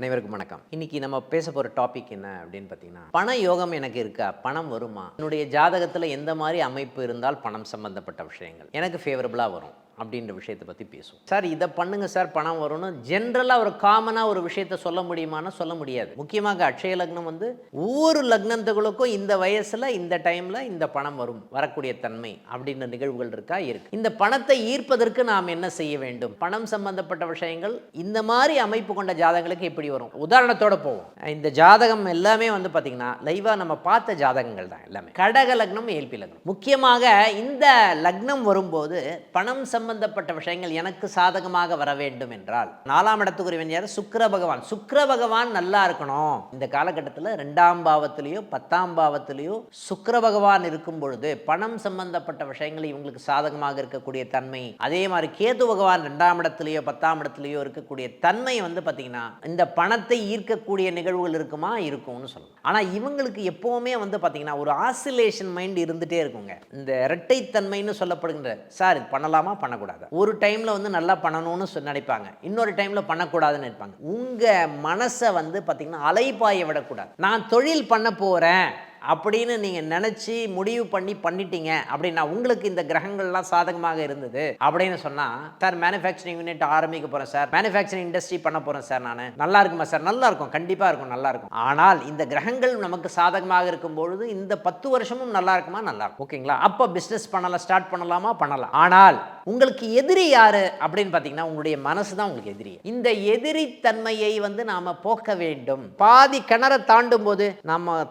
அனைவருக்கும் வணக்கம். இன்னைக்கு நம்ம பேச போகிற டாபிக் என்ன அப்படின்னு பார்த்தீங்கன்னா பண யோகம் எனக்கு இருக்கா? பணம் வருமா? என்னுடைய ஜாதகத்தில் எந்த மாதிரி அமைப்பு இருந்தால் பணம் சம்பந்தப்பட்ட விஷயங்கள்? எனக்கு ஃபேவரபுளாக வரும். அப்படின்ற விஷயத்தை பற்றி பேசுவோம். சார் இதை பண்ணுங்க சார் பணம் வரும்னு. ஜென்ரலாக ஒரு காமனாக ஒரு விஷயத்த சொல்ல முடியுமான்னு சொல்ல முடியாது. முக்கியமாக அக்ஷய லக்னம் வந்து ஒவ்வொரு லக்னத்துகளுக்கும் இந்த வயசில் இந்த டைமில் இந்த பணம் வரும் வரக்கூடிய தன்மை அப்படின்ற நிகழ்வுகள் இருக்கா? இருக்கு. இந்த பணத்தை ஈர்ப்பதற்கு நாம் என்ன செய்ய வேண்டும்? பணம் சம்பந்தப்பட்ட விஷயங்கள் இந்த மாதிரி அமைப்பு கொண்ட ஜாதகங்களுக்கு எப்படி வரும்? உதாரணத்தோட போவோம். இந்த ஜாதகம் எல்லாமே வந்து பார்த்தீங்கன்னா லைவாக நம்ம பார்த்த ஜாதகங்கள் தான் எல்லாமே. கடக லக்னம் ஏல்பி லக்னம். முக்கியமாக இந்த லக்னம் வரும்போது பணம் சம்பந்தப்பட்ட விஷயங்கள் எனக்கு சாதகமாக வர வேண்டும் என்றால் நாலாம் இடத்துக்குரியவன் யார் சுக்கர பகவான் சுக்கர பகவான் நல்லா இருக்கணும். இந்த காலகட்டத்தில் ரெண்டாம் பாவத்திலேயோ பத்தாம் பாவத்திலேயோ சுக்கர பகவான் இருக்கும் பொழுது பணம் சம்பந்தப்பட்ட விஷயங்கள் இவங்களுக்கு சாதகமாக இருக்கக்கூடிய தன்மை அதே மாதிரி கேது பகவான் ரெண்டாம் இடத்துலையோ பத்தாம் இடத்துலையோ இருக்கக்கூடிய தன்மை வந்து பார்த்தீங்கன்னா இந்த பணத்தை ஈர்க்கக்கூடிய நிகழ்வுகள் இருக்குமா? இருக்கும்னு சொல்லலாம். ஆனால் இவங்களுக்கு எப்போவுமே வந்து பார்த்தீங்கன்னா ஒரு ஆசிலேஷன் மைண்ட் இருந்துகிட்டே இருக்குங்க. இந்த இரட்டைத்தன்மைன்னு சொல்லப்படுகின்ற சார் இது பண்ணலாமா? பண்ணக்கூடாது. ஒரு டைமில் வந்து நல்லா பண்ணணும்னு சொ- நினைப்பாங்க. இன்னொரு டைமில் பண்ணக்கூடாதுன்னு நினைப்பாங்க. உங்கள் மனசை வந்து பார்த்தீங்கன்னா அலைப்பாய விடக்கூடாது. நான் தொழில் பண்ண போகிறேன் அப்படின்னு நீங்கள் நினச்சி முடிவு பண்ணி பண்ணிட்டீங்க அப்படின்னா உங்களுக்கு இந்த கிரகங்கள்லாம் சாதகமாக இருந்தது அப்படின்னு சொன்னால் சார் மேனுஃபேக்சரிங் யூனிட் ஆரம்பிக்க போகிறேன் சார். மேனுஃபேக்சரிங் இண்டஸ்ட்ரி பண்ண போகிறேன் சார் நான். நல்லா இருக்குமா சார்? நல்லா இருக்கும். கண்டிப்பாக இருக்கும் நல்லா இருக்கும். ஆனால் இந்த கிரகங்கள் நமக்கு சாதகமாக இருக்கும் பொழுது இந்த பத்து வருஷமும் நல்லா இருக்குமா? நல்லா இருக்கும். ஓகேங்களா? அப்போ பிஸ்னஸ் பண்ணலாம் ஸ்டார்ட் பண்ணலாமா? பண்ணலாம். ஆனால் உங்களுக்கு எதிரி யார் அப்படின்னு பார்த்தீங்கன்னா உங்களுடைய மனசு தான் உங்களுக்கு எதிரி. இந்த எதிரி தன்மையை வந்து நாம போக்க வேண்டும். பாதி கிணற தாண்டும் போது நம்ம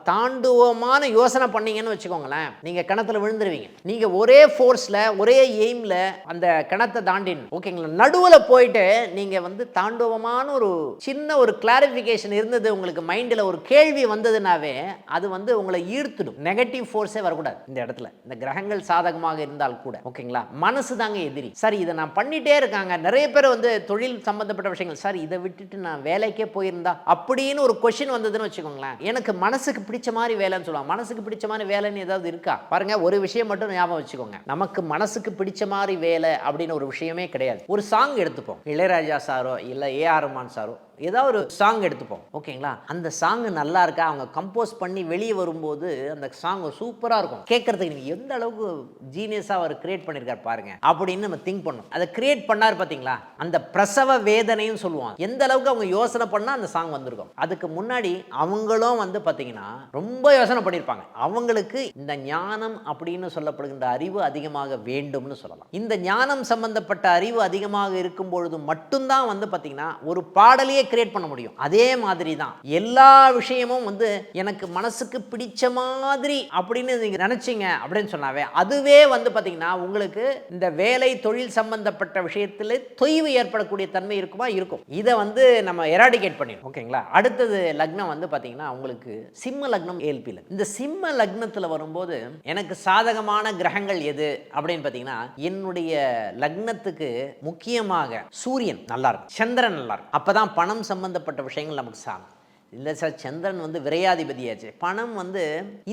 தாண்டுவோமான யோசனை பண்ணீங்கன்னு வச்சுக்கோங்களேன் நீங்க கிணத்துல விழுந்துருவீங்க. நீங்க ஒரே ஃபோர்ஸ்ல ஒரே எய்ம்ல அந்த கிணத்தை தாண்டின் ஓகேங்களா? நடுவுல போயிட்டு நீங்க வந்து தாண்டவமான ஒரு சின்ன ஒரு கிளாரிஃபிகேஷன் இருந்தது உங்களுக்கு மைண்டில் ஒரு கேள்வி வந்ததுனாவே அது வந்து உங்களை ஈர்த்துடும். நெகட்டிவ் ஃபோர்ஸே வரக்கூடாது இந்த இடத்துல. இந்த கிரகங்கள் சாதகமாக இருந்தால் கூட. ஓகேங்களா? மனசு தாங்க எதிரி. சார் இதை நான் பண்ணிட்டே இருக்காங்க. நிறைய பேர் வந்து தொழில் சம்பந்தப்பட்ட விஷயங்கள் சார் இதை விட்டுட்டு நான் வேலைக்கே போயிருந்தா? அப்படின்னு ஒரு கொஷின் வந்ததுன்னு வச்சுக்கோங்களேன். எனக்கு மனசுக்கு பிடிச்ச மாதிரி வேலைன்னு சொல்லுவாங்க மனசுக்கு பிடிச்ச மாதிரி வேலைன்னு ஏதாவது இருக்கா? பாருங்க ஒரு விஷயம் மட்டும் ஞாபகம் வச்சுக்கோங்க. நமக்கு மனசுக்கு பிடிச்ச மாதிரி வேலை அப்படின்னு ஒரு விஷயமே கிடையாது. ஒரு சாங் எடுத்துப்போம். இளையராஜா சாரோ இல்லை ஏ ஆர் ரஹ்மான் சாரோ ஏதாவது ஒரு சாங் எடுத்துப்போம். ஓகேங்களா? அந்த சாங் நல்லா இருக்கா? அவங்க கம்போஸ் பண்ணி வெளியே வரும்போது அந்த சாங் சூப்பராக இருக்கும். கேட்கறதுக்கு நீங்கள் எந்த அளவுக்கு ஜீனியஸாக அவர் கிரியேட் பண்ணியிருக்காரு பாருங்க. அப்படின்னு நம்ம திங்க் பண்ணணும். அதை கிரியேட் பண்ணார் பார்த்தீங்களா அந்த பிரசவ வேதனையும் சொல்லுவாங்க. எந்த அளவுக்கு அவங்க யோசனை பண்ணால் அந்த சாங் வந்திருக்கும். அதுக்கு முன்னாடி அவங்களும் வந்து பார்த்தீங்கன்னா ரொம்ப யோசனை பண்ணியிருப்பாங்க அவங்களுக்கு இந்த ஞானம் அப்படின்னு சொல்லப்படுகின்ற அறிவு அதிகமாக வேண்டும்னு சொல்லலாம். இந்த ஞானம் சம்பந்தப்பட்ட அறிவு அதிகமாக இருக்கும் பொழுது மட்டும்தான் வந்து பார்த்தீங்கன்னா ஒரு பாடலையே கிரியேட் பண்ண முடியும். அதே மாதிரி தான். எல்லா விஷயமும் வந்து எனக்கு மனசுக்கு பிடிச்ச மாதிரி அப்படின்னு நீங்க நினைச்சீங்க அப்படின்னு சொன்னாவே அதுவே வந்து பார்த்தீங்கன்னா உங்களுக்கு இந்த வேலை தொழில் சம்பந்தப்பட்ட விஷயத்தில் தொய்வு ஏற்படக்கூடிய தன்மை இருக்குமா? இருக்கும். இதை வந்து நம்ம எராடிகேட் பண்ணிடும் ஓகேங்களா? அடுத்தது லக்னம் வந்து பார்த்தீங்கன்னா உங்களுக்கு சிம்ம லக்னம் ஏல்பி லக்னம். இந்த சிம்ம லக்னத்தில் வரும்போது எனக்கு சாதகமான கிரகங்கள் எது அப்படின்னு பார்த்தீங்கன்னா என்னுடைய லக்னத்துக்கு முக்கியமாக சூரியன் நல்லா இருக்கும். சந்திரன் நல்லா இருக்கும். அப்பதான் பணம் சம்பந்தப்பட்ட விஷயங்கள் நமக்கு சாகும் இல்லை சார் சந்திரன் வந்து விரையாதிபதியாச்சு. பணம் வந்து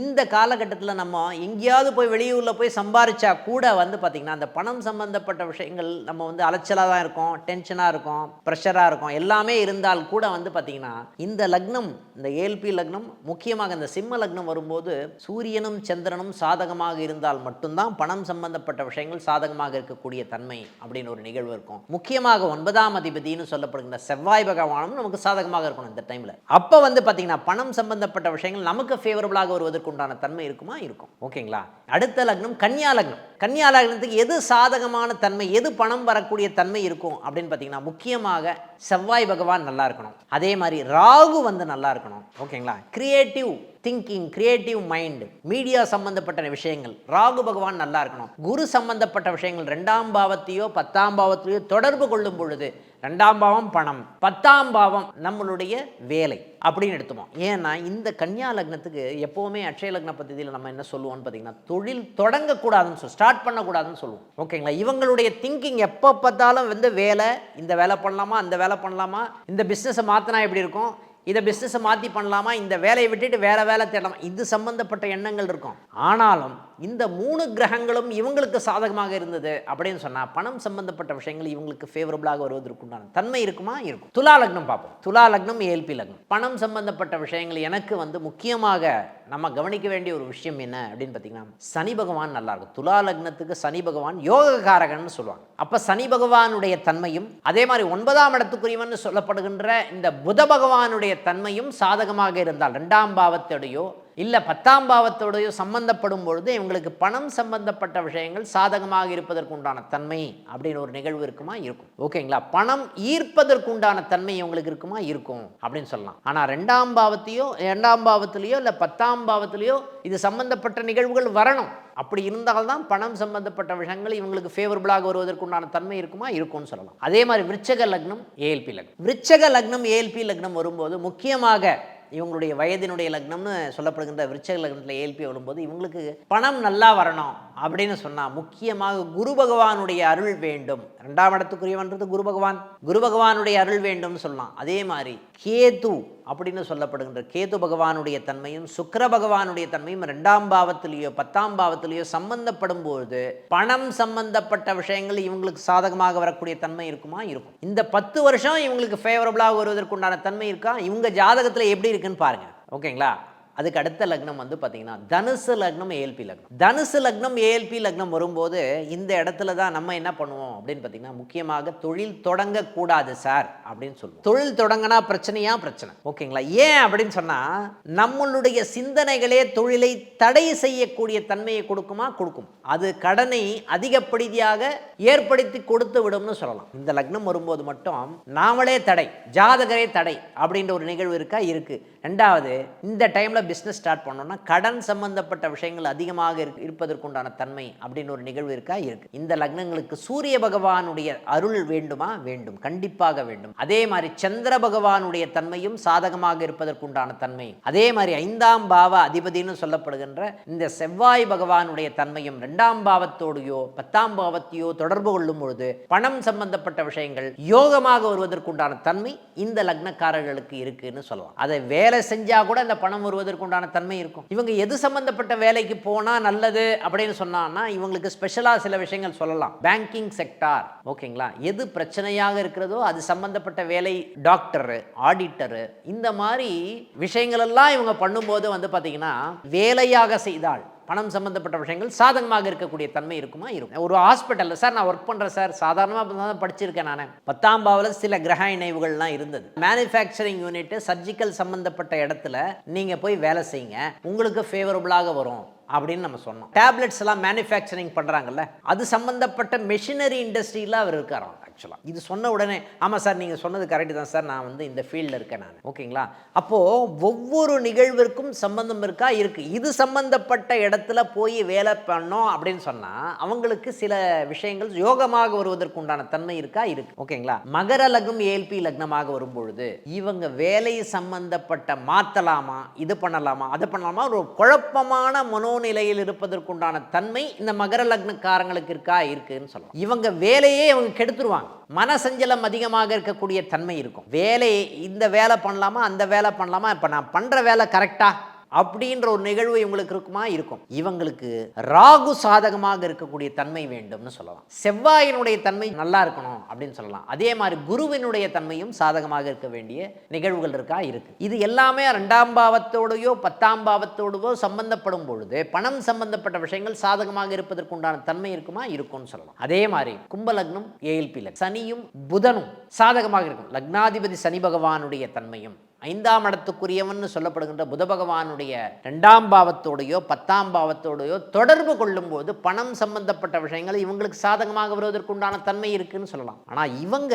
இந்த காலகட்டத்தில் நம்ம எங்கேயாவது போய் வெளியூரில் போய் சம்பாரிச்சா கூட வந்து பார்த்திங்கன்னா அந்த பணம் சம்பந்தப்பட்ட விஷயங்கள் நம்ம வந்து அலைச்சலாக தான் இருக்கும் டென்ஷனாக இருக்கும் ப்ரெஷராக இருக்கும். எல்லாமே இருந்தால் கூட வந்து பார்த்திங்கன்னா இந்த லக்னம் இந்த ஏல்பி லக்னம் முக்கியமாக இந்த சிம்ம லக்னம் வரும்போது சூரியனும் சந்திரனும் சாதகமாக இருந்தால் மட்டும்தான் பணம் சம்பந்தப்பட்ட விஷயங்கள் சாதகமாக இருக்கக்கூடிய தன்மை அப்படின்னு ஒரு நிகழ்வு இருக்கும். முக்கியமாக ஒன்பதாம் அதிபதினு சொல்லப்படுகின்ற செவ்வாய் பகவானும் நமக்கு சாதகமாக இருக்கணும் இந்த டைமில் அப்போ வந்து பார்த்தீங்கன்னா பணம் சம்பந்தப்பட்ட விஷயங்கள் நமக்கு ஃபேவரபுளாக வருவதற்கு உண்டான தன்மை இருக்குமா? இருக்கும். ஓகேங்களா? அடுத்த லக்னம் கன்னியா லக்னம். கன்னியா லக்னத்துக்கு எது சாதகமான தன்மை எது பணம் வரக்கூடிய தன்மை இருக்கும் அப்படின்னு பார்த்தீங்கன்னா முக்கியமாக செவ்வாய் பகவான் நல்லா இருக்கணும். அதே மாதிரி ராகு வந்து நல்லா இருக்கணும். ஓகேங்களா? Creative thinking creative mind media சம்பந்தப்பட்ட விஷயங்கள். ராகு பகவான் நல்லா இருக்கணும். குரு சம்பந்தப்பட்ட விஷயங்கள் ரெண்டாம் பாவத்தையோ பத்தாம் பாவத்தையோ தொடர்பு கொள்ளும் பொழுது ரெண்டாம் பாவம் பணம் பத்தாம் பாவம் நம்மளுடைய வேலை அப்படின்னு எடுத்துப்போம். ஏன்னா இந்த கன்னியா லக்னத்துக்கு எப்போவுமே அட்சய லக்ன பத்தியில் நம்ம என்ன சொல்லுவோம்னு பார்த்தீங்கன்னா தொழில் தொடங்கக்கூடாதுன்னு சொல்லி ஸ்டார்ட் பண்ணக்கூடாதுன்னு சொல்லுவோம். ஓகேங்களா இவங்களுடைய திங்கிங் எப்போ பார்த்தாலும் வந்து வேலை இந்த வேலை பண்ணலாமா அந்த வேலை பண்ணலாமா இந்த பிஸ்னஸை மாற்றினா எப்படி இருக்கும் இதை பிஸ்னஸை மாற்றி பண்ணலாமா இந்த வேலையை விட்டுட்டு வேற வேலை தேடலாமா இது சம்மந்தப்பட்ட எண்ணங்கள் இருக்கும். ஆனாலும் இந்த மூணு கிரகங்களும் இவங்களுக்கு சாதகமாக இருந்தது அப்படின்னு சொன்னால் பணம் சம்பந்தப்பட்ட விஷயங்கள் இவங்களுக்கு ஃபேவரபிளாக வருவதற்குண்டான தன்மை இருக்குமா? இருக்கும். துலா லக்னம் பார்ப்போம். துலா லக்னம் ஏல்பி லக்னம். பணம் சம்பந்தப்பட்ட விஷயங்கள் எனக்கு வந்து முக்கியமாக நம்ம கவனிக்க வேண்டிய ஒரு விஷயம் என்ன அப்படின்னு பார்த்தீங்கன்னா சனி பகவான் நல்லா இருக்கும் துலா லக்னத்துக்கு சனி பகவான் யோக காரகன் சொல்லுவாங்க. அப்போ சனி பகவானுடைய தன்மையும் அதே மாதிரி ஒன்பதாம் இடத்துக்குரியவன் சொல்லப்படுகின்ற இந்த புத பகவானுடைய தன்மையும் சாதகமாக இருந்தால் ரெண்டாம் பாவத்தோடையோ இல்லை பத்தாம் பாவத்தோடையோ சம்பந்தப்படும் பொழுது இவங்களுக்கு பணம் சம்பந்தப்பட்ட விஷயங்கள் சாதகமாக இருப்பதற்கு உண்டான தன்மை அப்படின்னு ஒரு நிகழ்வு இருக்குமா? இருக்கும். ஓகேங்களா பணம் ஈர்ப்பதற்கு உண்டான தன்மை இவங்களுக்கு இருக்குமா? இருக்கும் அப்படின்னு சொல்லலாம். ஆனால் ரெண்டாம் பாவத்தையோ இரண்டாம் பாவத்திலேயோ இல்லை பத்தாம் பாவத்திலேயோ இது சம்பந்தப்பட்ட நிகழ்வுகள் வரணும். அப்படி இருந்தால்தான் பணம் சம்பந்தப்பட்ட விஷயங்கள் இவங்களுக்கு ஃபேவரபிளாக வருவதற்குண்டான தன்மை இருக்குமா? இருக்கும்னு சொல்லலாம். அதே மாதிரி விருச்சக லக்னம் ஏஎல்பி லக்னம். விருச்சக லக்னம் ஏஎல்பி லக்னம் வரும்போது முக்கியமாக இவங்களுடைய வயதினுடைய லக்னம்னு சொல்லப்படுகின்ற விருச்சக லக்னத்தில் ஏல்பி வரும்போது இவங்களுக்கு பணம் நல்லா வரணும் அப்படின்னு சொன்னால் முக்கியமாக குரு பகவானுடைய அருள் வேண்டும். ரெண்டாம் இடத்துக்குரியவன்றது குரு பகவான். குரு பகவானுடைய அருள் வேண்டும்னு சொல்லலாம். அதே மாதிரி கேது அப்படின்னு சொல்லப்படுகின்ற கேது பகவானுடைய தன்மையும் சுக்கர பகவானுடைய தன்மையும் ரெண்டாம் பாவத்திலேயோ பத்தாம் பாவத்திலேயோ சம்பந்தப்படும் போது பணம் சம்பந்தப்பட்ட விஷயங்கள் இவங்களுக்கு சாதகமாக வரக்கூடிய தன்மை இருக்குமா? இருக்கும். இந்த பத்து வருஷம் இவங்களுக்கு ஃபேவரபுளாக வருவதற்குண்டான தன்மை இருக்கா? இவங்க ஜாதகத்தில் எப்படி இருக்குன்னு பாருங்க. ஓகேங்களா? அதுக்கு அடுத்த லக்னம் வந்து பார்த்தீங்கன்னா தனுசு லக்னம் ஏஎல்பி லக்னம். தனுசு லக்னம் ஏஎல்பி லக்னம் வரும்போது இந்த இடத்துல தான் நம்ம என்ன பண்ணுவோம் அப்படின்னு பார்த்தீங்கன்னா முக்கியமாக தொழில் தொடங்கக்கூடாது சார் அப்படின்னு சொல்லுவோம். தொழில் தொடங்கினா பிரச்சனையா? பிரச்சனை. ஓகேங்களா? ஏன் அப்படின்னு சொன்னால் நம்மளுடைய சிந்தனைகளே தொழிலை தடை செய்யக்கூடிய தன்மையை கொடுக்குமா? கொடுக்கும். அது கடனை அதிகப்படியாக ஏற்படுத்தி கொடுத்து விடும்னு சொல்லலாம். இந்த லக்னம் வரும்போது மட்டும் நாமளே தடை ஜாதகரே தடை அப்படின்ற ஒரு நிகழ்வு இருக்கா? இருக்கு. ரெண்டாவது இந்த டைம்ல பிஸ்னஸ் ஸ்டார்ட் பண்ணோம்னா கடன் சம்பந்தப்பட்ட விஷயங்கள் அதிகமாக இருக்கு இருப்பதற்குண்டான தன்மை அப்படின்னு ஒரு நிகழ்வு இருக்கா? இருக்கு. இந்த லக்னங்களுக்கு சூரிய பகவானுடைய அருள் வேண்டுமா? வேண்டும். கண்டிப்பாக வேண்டும். அதே மாதிரி சந்திர பகவானுடைய தன்மையும் சாதகமாக இருப்பதற்குண்டான தன்மை. அதே மாதிரி ஐந்தாம் பாவ அதிபதினு சொல்லப்படுகின்ற இந்த செவ்வாய் பகவானுடைய தன்மையும் இரண்டாம் பாவத்தோடையோ பத்தாம் பாவத்தையோ தொடர்பு கொள்ளும் பொழுது பணம் சம்பந்தப்பட்ட விஷயங்கள் யோகமாக வருவதற்குண்டான தன்மை இந்த லக்னக்காரர்களுக்கு இருக்குன்னு சொல்லலாம். அதை வேலை செஞ்சா கூட அந்த பணம் வருவதற்கு வருவதற்குண்டான தன்மை இருக்கும். இவங்க எது சம்பந்தப்பட்ட வேலைக்கு போனா நல்லது அப்படின்னு சொன்னான்னா இவங்களுக்கு ஸ்பெஷலா சில விஷயங்கள் சொல்லலாம். பேங்கிங் செக்டார் ஓகேங்களா? எது பிரச்சனையாக இருக்கிறதோ அது சம்பந்தப்பட்ட வேலை டாக்டர் ஆடிட்டரு இந்த மாதிரி விஷயங்கள் எல்லாம் இவங்க பண்ணும்போது வந்து பார்த்தீங்கன்னா வேலையாக செய்தால் பணம் சம்மந்தப்பட்ட விஷயங்கள் சாதகமாக இருக்கக்கூடிய தன்மை இருக்குமா? இருக்கும். ஒரு ஹாஸ்பிட்டலில் சார் நான் ஒர்க் பண்ணுறேன் சார். சாதாரணமாக தான் படிச்சிருக்கேன் நான். பத்தாம் பாவில் சில கிரக இணைவுகள்லாம் இருந்தது. மேனுஃபேக்சரிங் யூனிட் சர்ஜிக்கல் சம்மந்தப்பட்ட இடத்துல நீங்கள் போய் வேலை செய்யுங்க. உங்களுக்கு ஃபேவரபுளாக வரும். அப்படின்னு நம்ம சொன்னோம். டேப்லெட்ஸ் எல்லாம் மேனுஃபேக்சரிங் பண்ணுறாங்கல்ல அது சம்மந்தப்பட்ட மெஷினரி இண்டஸ்ட்ரியில் அவர் இருக்காராம் ஆக்சுவலாக இது சொன்ன உடனே ஆமாம் சார் நீங்கள் சொன்னது கரெக்டு தான் சார் நான் வந்து இந்த ஃபீல்டில் இருக்கேன் நான். ஓகேங்களா அப்போது ஒவ்வொரு நிகழ்விற்கும் சம்மந்தம் இருக்கா? இருக்குது இது சம்மந்தப்பட்ட இடத்துல போய் வேலை பண்ணோம் அப்படின்னு சொன்னால் அவங்களுக்கு சில விஷயங்கள் யோகமாக வருவதற்கு உண்டான தன்மை இருக்கா? இருக்கு. ஓகேங்களா மகர லக்னம் ஏல்பி லக்னமாக வரும்பொழுது இவங்க வேலை சம்மந்தப்பட்ட மாற்றலாமா இது பண்ணலாமா? அது பண்ணலாமா? ஒரு குழப்பமான மனோ மனோநிலையில் இருப்பதற்குண்டான தன்மை இந்த மகர லக்னக்காரங்களுக்கு இருக்கா? இருக்குன்னு சொல்லலாம் இவங்க வேலையே இவங்க கெடுத்துருவாங்க. மனசஞ்சலம் அதிகமாக இருக்கக்கூடிய தன்மை இருக்கும். வேலையை இந்த வேலை பண்ணலாமா அந்த வேலை பண்ணலாமா? இப்போ நான் பண்ணுற வேலை கரெக்டா அப்படின்ற ஒரு நிகழ்வு இவங்களுக்கு இருக்குமா? இருக்கும். இவங்களுக்கு ராகு சாதகமாக இருக்கக்கூடிய தன்மை வேண்டும்னு சொல்லலாம். செவ்வாயினுடைய தன்மை நல்லா இருக்கணும் அப்படின்னு சொல்லலாம். அதே மாதிரி குருவினுடைய தன்மையும் சாதகமாக இருக்க வேண்டிய நிகழ்வுகள் இருக்கா? இருக்கு. இது எல்லாமே ரெண்டாம் பாவத்தோடையோ பத்தாம் பாவத்தோடவோ சம்பந்தப்படும் பொழுது பணம் சம்பந்தப்பட்ட விஷயங்கள் சாதகமாக இருப்பதற்குண்டான தன்மை இருக்குமா? இருக்கும்னு சொல்லலாம். அதே மாதிரி கும்பலக்னம் ஏஎல்பி சனியும் புதனும் சாதகமாக இருக்கும். லக்னாதிபதி சனி பகவானுடைய தன்மையும். ஐந்தாம் இடத்துக்குரியவன் சொல்லப்படுகின்ற புத பகவானுடைய ரெண்டாம் பாவத்தோடையோ பத்தாம் பாவத்தோடையோ தொடர்பு கொள்ளும்போது பணம் சம்பந்தப்பட்ட விஷயங்கள் இவங்களுக்கு சாதகமாக வருவதற்குண்டான தன்மை இருக்குன்னு சொல்லலாம். ஆனால் இவங்க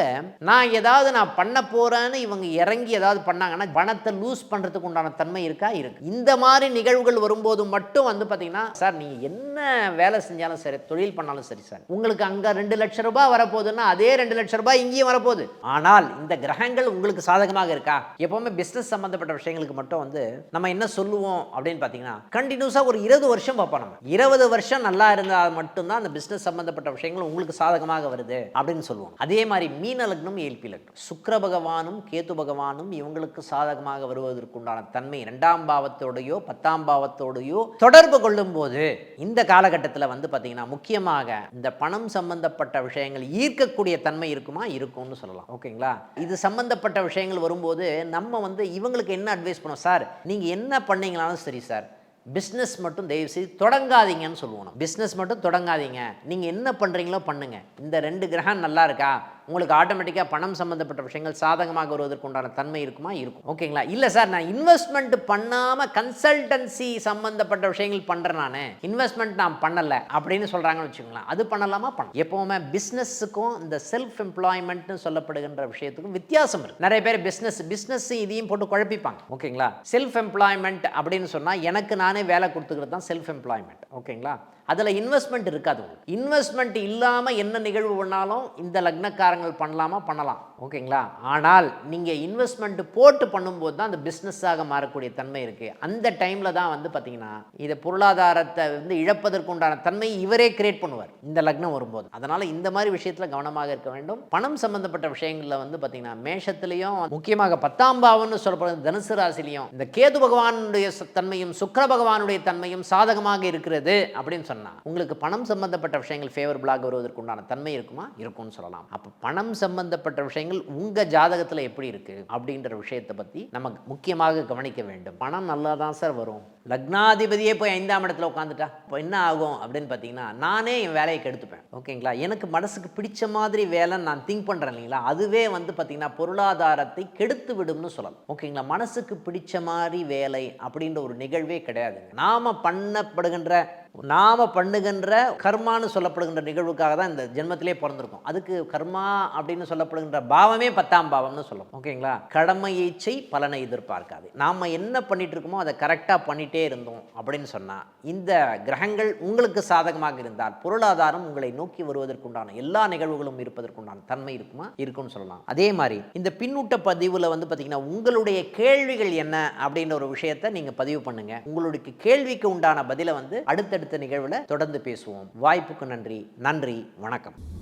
நான் ஏதாவது நான் பண்ண போறேன்னு இவங்க இறங்கி ஏதாவது பண்ணாங்கன்னா பணத்தை லூஸ் பண்ணுறதுக்கு உண்டான தன்மை இருக்கா? இருக்கு. இந்த மாதிரி நிகழ்வுகள் வரும்போது மட்டும் வந்து பார்த்தீங்கன்னா சார் நீங்கள் என்ன வேலை செஞ்சாலும் சரி தொழில் பண்ணாலும் சரி சார் உங்களுக்கு அங்கே ரெண்டு லட்ச ரூபாய் வரப்போகுதுன்னா அதே ரெண்டு லட்ச ரூபாய் இங்கேயும் வரப்போகுது. ஆனால் இந்த கிரகங்கள் உங்களுக்கு சாதகமாக இருக்கா? எப்பவுமே எப்போவுமே பிஸ்னஸ் சம்மந்தப்பட்ட விஷயங்களுக்கு மட்டும் வந்து நம்ம என்ன சொல்லுவோம் அப்படின்னு பார்த்தீங்கன்னா கண்டினியூஸாக ஒரு இருபது வருஷம் பார்ப்போம் நம்ம. இருபது வருஷம் நல்லா இருந்தால் மட்டும்தான் அந்த பிஸ்னஸ் சம்மந்தப்பட்ட விஷயங்கள் உங்களுக்கு சாதகமாக வருது அப்படின்னு சொல்லுவோம். அதே மாதிரி மீன லக்னம் ஏல்பி லக்னம். சுக்கர பகவானும் கேத்து பகவானும் இவங்களுக்கு சாதகமாக வருவதற்குண்டான தன்மை இரண்டாம் பாவத்தோடையோ பத்தாம் பாவத்தோடையோ தொடர்பு கொள்ளும் போது இந்த காலகட்டத்தில் வந்து பார்த்தீங்கன்னா முக்கியமாக இந்த பணம் சம்பந்தப்பட்ட விஷயங்கள் ஈர்க்கக்கூடிய தன்மை இருக்குமா? இருக்கும்னு சொல்லலாம். ஓகேங்களா? இது சம்பந்தப்பட்ட விஷயங்கள் வரும்போது நம்ம வந்து இவங்களுக்கு என்ன அட்வைஸ் பண்ணுவோம் சார் நீங்கள் என்ன பண்ணீங்களாலும் சரி சார். பிஸ்னஸ் மட்டும் தயவு செய்து தொடங்காதீங்கன்னு சொல்லுவோம் பிஸ்னஸ் மட்டும் தொடங்காதீங்க. நீங்கள் என்ன பண்ணுறீங்களோ பண்ணுங்க. இந்த ரெண்டு கிரகம் நல்லா இருக்கா? உங்களுக்கு ஆட்டோமேட்டிக்காக பணம் சம்மந்தப்பட்ட விஷயங்கள் சாதகமாக வருவதற்கு உண்டான தன்மை இருக்குமா? இருக்கும். ஓகேங்களா இல்லை சார் நான் இன்வெஸ்ட்மெண்ட் பண்ணாமல் கன்சல்டன்சி சம்மந்தப்பட்ட விஷயங்கள் பண்ணுறேன் நான். இன்வெஸ்ட்மெண்ட் நான் பண்ணலை அப்படின்னு சொல்கிறாங்கன்னு வச்சுக்கோங்களேன். அது பண்ணலாமா? பண்ணலாம். எப்போவுமே பிஸ்னஸுக்கும் இந்த செல்ஃப் எம்ப்ளாய்மெண்ட்னு சொல்லப்படுகின்ற விஷயத்துக்கும் வித்தியாசம் இருக்கு. நிறைய பேர் பிஸ்னஸ் பிஸ்னஸ் இதையும் போட்டு குழப்பிப்பாங்க. ஓகேங்களா செல்ஃப் எம்ப்ளாய்மெண்ட் அப்படின்னு சொன்னால் எனக்கு நானே வேலை கொடுத்துக்கிறது தான் செல்ஃப் எம்ப்ளாய்மெண்ட் ஓகேங்களா அதில் இன்வெஸ்ட்மெண்ட் இருக்காது இன்வெஸ்ட்மெண்ட் இல்லாமல் என்ன நிகழ்வு பண்ணாலும் இந்த லக்னக்காரங்க வியாபாரங்கள் பண்ணலாமா? பண்ணலாம். ஓகேங்களா? ஆனால் நீங்கள் இன்வெஸ்ட்மெண்ட் போட்டு பண்ணும்போது தான் அந்த பிஸ்னஸாக மாறக்கூடிய தன்மை இருக்குது அந்த டைமில் தான் வந்து பார்த்தீங்கன்னா இதை பொருளாதாரத்தை வந்து இழப்பதற்குண்டான தன்மை இவரே கிரியேட் பண்ணுவார். இந்த லக்னம் வரும்போது. அதனால் இந்த மாதிரி விஷயத்தில் கவனமாக இருக்க வேண்டும். பணம் சம்பந்தப்பட்ட விஷயங்களில் வந்து பார்த்தீங்கன்னா மேஷத்துலேயும் முக்கியமாக பத்தாம் பாவம்னு சொல்லப்படுறது தனுசு ராசிலையும் இந்த கேது பகவானுடைய தன்மையும் சுக்கர பகவானுடைய தன்மையும் சாதகமாக இருக்கிறது அப்படின்னு சொன்னால் உங்களுக்கு பணம் சம்பந்தப்பட்ட விஷயங்கள் ஃபேவரபுளாக வருவதற்குண்டான தன்மை இருக்குமா? இருக்கும்னு சொல்லலாம். அப்போ பணம் சம்பந்தப்பட்ட விஷயங்கள் உங்க ஜாதகத்தில் எப்படி இருக்கு? அப்படின்ற விஷயத்தை பத்தி நம்ம முக்கியமாக கவனிக்க வேண்டும். பணம் நல்லா தான் சார் வரும். லக்னாதிபதியே போய் ஐந்தாம் இடத்துல உட்காந்துட்டா இப்போ என்ன ஆகும் அப்படின்னு பார்த்தீங்கன்னா நானே என் வேலையை கெடுத்துப்பேன். ஓகேங்களா? எனக்கு மனசுக்கு பிடிச்ச மாதிரி வேலை நான் திங்க் பண்ணுறேன் இல்லைங்களா? அதுவே வந்து பார்த்தீங்கன்னா பொருளாதாரத்தை கெடுத்து விடும்னு சொல்லலாம். ஓகேங்களா? மனசுக்கு பிடிச்ச மாதிரி வேலை அப்படின்ற ஒரு நிகழ்வே கிடையாதுங்க. நாம் பண்ணப்படுகின்ற நாம் பண்ணுகின்ற கர்மான்னு சொல்லப்படுகின்ற நிகழ்வுக்காக தான் இந்த ஜென்மத்திலே பிறந்திருக்கும். அதுக்கு கர்மா அப்படின்னு சொல்லப்படுகின்ற பாவமே பத்தாம் பாவம்னு சொல்லும் ஓகேங்களா? கடமையை செய் பலனை எதிர்பார்க்காது. நாம் என்ன பண்ணிட்டு இருக்கோமோ அதை கரெக்டாக பண்ணிட்டு இருந்தோம் அப்படின்னு சொன்னால் இந்த கிரகங்கள் உங்களுக்கு சாதகமாக இருந்தால் பொருளாதாரம் உங்களை நோக்கி வருவதற்குண்டான எல்லா நிகழ்வுகளும் இருப்பதற்குண்டான தன்மை இருக்குமா? இருக்கும்னு சொல்லலாம். அதே மாதிரி இந்த பின்னூட்ட பதிவில் வந்து பார்த்தீங்கன்னா உங்களுடைய கேள்விகள் என்ன அப்படின்ற ஒரு விஷயத்தை நீங்கள் பதிவு பண்ணுங்க. உங்களுடைய கேள்விக்கு உண்டான பதிலை வந்து அடுத்தடுத்த நிகழ்வில் தொடர்ந்து பேசுவோம். வாய்ப்புக்கு நன்றி. நன்றி. வணக்கம்.